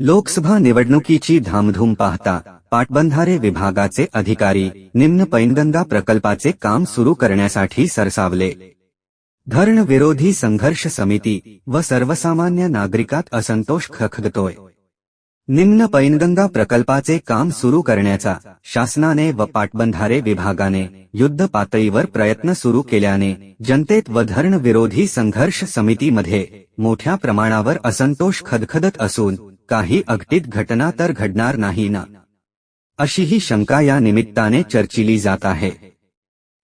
लोकसभा निवडणुकीची धामधूम पाहता पाटबंधारे विभागाचे अधिकारी निम्न पैनगंगा प्रकल्पाचे काम सुरू करण्यासाठी सरसावले. धरण विरोधी संघर्ष समिती व सर्वसामान्य नागरिकात असंतोष खखगतोय निम्न पैनगंगा प्रकल्पाचे काम सुरू करण्याचा शासनाने व पाटबंधारे विभागाने युद्ध पातळीवर प्रयत्न सुरू केल्याने जनतेत व धरण विरोधी संघर्ष समितीमध्ये मोठ्या प्रमाणावर असंतोष खदखदत असून काही अघटित घटना तर घडणार नाही ना? अशी ही शंका या निमित्ताने चर्चिली जात आहे.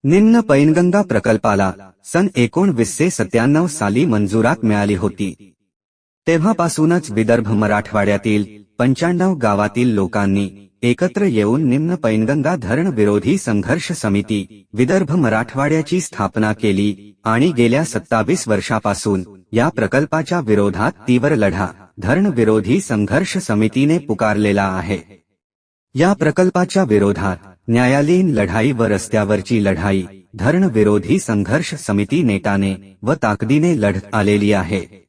निम्न पैनगंगा प्रकल्पाला सन एकोणवीसशे सत्त्याण्णव साली मंजुरात मिळाली होती. तेव्हापासूनच विदर्भ मराठवाड्यातील पंच्याण्णव गावातील लोकांनी एकत्र येऊन निम्न पैनगंगा धरण विरोधी संघर्ष समिती विदर्भ मराठवाड्याची स्थापना केली आणि गेल्या सत्तावीस वर्षापासून या प्रकल्पाच्या विरोधात तीव्र लढा धरण विरोधी संघर्ष समितीने पुकारलेला आहे. या प्रकल्पाच्या विरोधात न्यायालयीन लढाई व रस्त्यावरची लढाई धरण विरोधी संघर्ष समिती नेटाने व ताकदीने लढत आलेली आहे.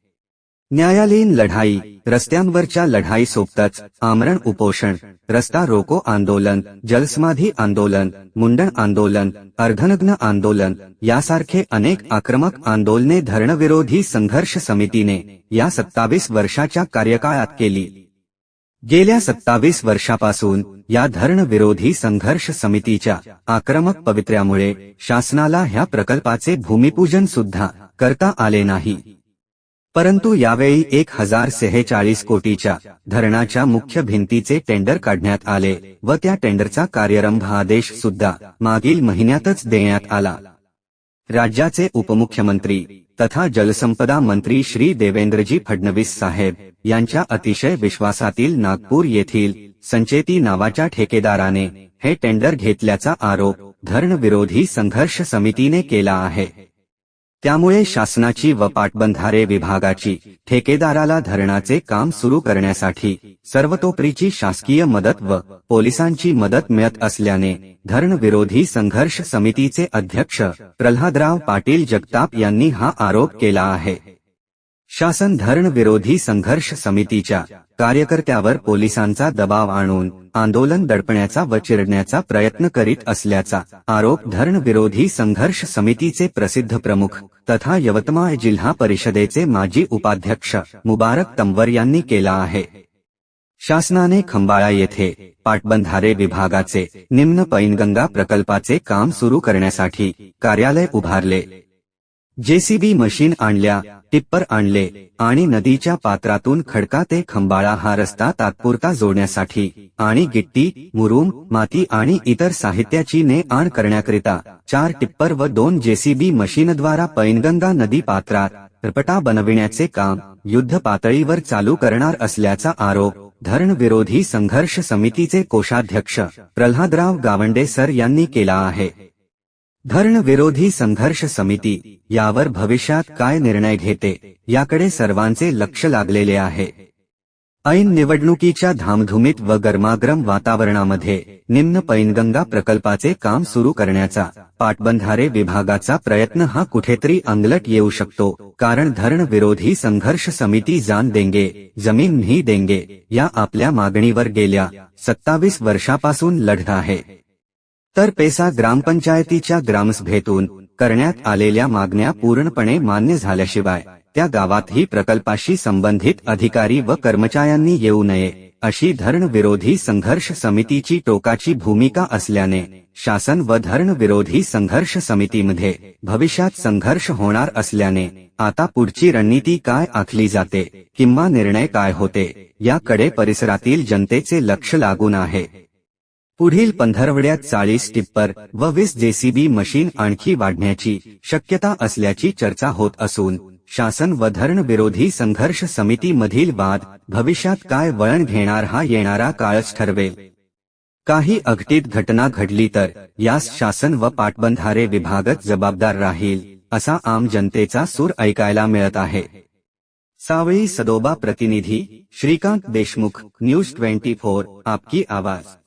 न्यायालयीन लढाई रस्त्यांवरच्या लढाई सोबतच आमरण उपोषण रस्ता रोको आंदोलन जलसमाधी आंदोलन मुंडण आंदोलन अर्धनग्न आंदोलन यासारखे अनेक आक्रमक आंदोलने धरणविरोधी संघर्ष समितीने या सत्तावीस वर्षाच्या कार्यकाळात केली. गेल्या सत्तावीस वर्षापासून या धरणविरोधी संघर्ष समितीच्या आक्रमक पवित्र्यामुळे शासनाला ह्या प्रकल्पाचे भूमिपूजन सुद्धा करता आले नाही. परंतु यावेळी एक हजार सेहेचाळीस कोटीच्या धरणाच्या मुख्य भिंतीचे टेंडर काढण्यात आले व त्या टेंडरचा कार्यरंभ आदेश सुद्धा मागील महिन्यातच देण्यात आला. राज्याचे उपमुख्यमंत्री तथा जलसंपदा मंत्री श्री देवेंद्रजी फडणवीस साहेब यांच्या अतिशय विश्वासातील नागपूर येथील संचेती नावाच्या ठेकेदाराने हे टेंडर घेतल्याचा आरोप धरणविरोधी संघर्ष समितीने केला आहे. त्यामुळे शासनाची व पाटबंधारे विभागाची ठेकेदाराला धरणाचे काम सुरू करण्यासाठी सर्वतोपरीची शासकीय मदत व पोलिसांची मदत मिळत असल्याने धरणविरोधी संघर्ष समितीचे अध्यक्ष प्रल्हादराव पाटील जगताप यांनी हा आरोप केला आहे. शासन धरण विरोधी संघर्ष समितीच्या कार्यकर्त्यावर पोलिसांचा दबाव आणून आंदोलन दडपण्याचा व चिरडण्याचा प्रयत्न करीत असल्याचा आरोप धरण विरोधी संघर्ष समितीचे प्रसिद्ध प्रमुख तथा यवतमाळ जिल्हा परिषदेचे माजी उपाध्यक्ष मुबारक तंवर यांनी केला आहे. शासनाने खंबाळा येथे पाटबंधारे विभागाचे निम्न पैनगंगा प्रकल्पाचे काम सुरू करण्यासाठी कार्यालय उभारले. जेसीबी मशीन आणल्या टिप्पर आणले आणि नदीच्या पात्रातून खडका ते खंबाळा हा रस्ता तात्पुरता जोडण्यासाठी आणि गिट्टी मुरुम माती आणि इतर साहित्याची ने आण करण्याकरिता चार टिप्पर व दोन जेसीबी मशीनद्वारा पैनगंगा नदी पात्रात रपटा बनविण्याचे काम युद्ध पातळीवर चालू करणार असल्याचा आरोप धरण विरोधी संघर्ष समितीचे कोषाध्यक्ष प्रल्हादराव गावंडे सर यांनी केला आहे. धरणविरोधी संघर्ष समिती यावर भविष्यात काय निर्णय घेते याकडे सर्वांचे लक्ष लागलेले आहे. ऐन निवडणुकीच्या धामधुमीत व गरमागरम वातावरणामध्ये निम्न पैनगंगा प्रकल्पाचे काम सुरू करण्याचा पाटबंधारे विभागाचा प्रयत्न हा कुठेतरी अंगलट येऊ शकतो कारण धरण विरोधी संघर्ष समिती जान देंगे जमीन नहीं देंगे या आपल्या मागणीवर गेल्या सत्तावीस वर्षापासून लढत आहे. तर पेसा ग्रामपंचायतीच्या ग्रामसभेतून करण्यात आलेल्या मागण्या पूर्णपणे मान्य झाल्याशिवाय त्या गावातही प्रकल्पाशी संबंधित अधिकारी व कर्मचाऱ्यांनी येऊ नये अशी धरण विरोधी संघर्ष समितीची टोकाची भूमिका असल्याने शासन व धरण विरोधी संघर्ष समितीमध्ये भविष्यात संघर्ष होणार असल्याने आता पुढची रणनीती काय आखली जाते किंवा निर्णय काय होते याकडे परिसरातील जनतेचे लक्ष लागून आहे. पुढील पंधरवड्यात चाळीस टिप्पर व वीस जेसीबी मशीन आणखी वाढण्याची शक्यता असल्याची चर्चा होत असून शासन व धरण विरोधी संघर्ष समितीमधील वाद भविष्यात काय वळण घेणार हा येणारा काळच ठरवेल. काही अघटित घटना घडली तर यास शासन व पाटबंधारे विभागच जबाबदार राहील असा आम जनतेचा सूर ऐकायला मिळत आहे. सावळी सदोबा प्रतिनिधी Shrikant Deshmukh news twenty four आपकी आवाज.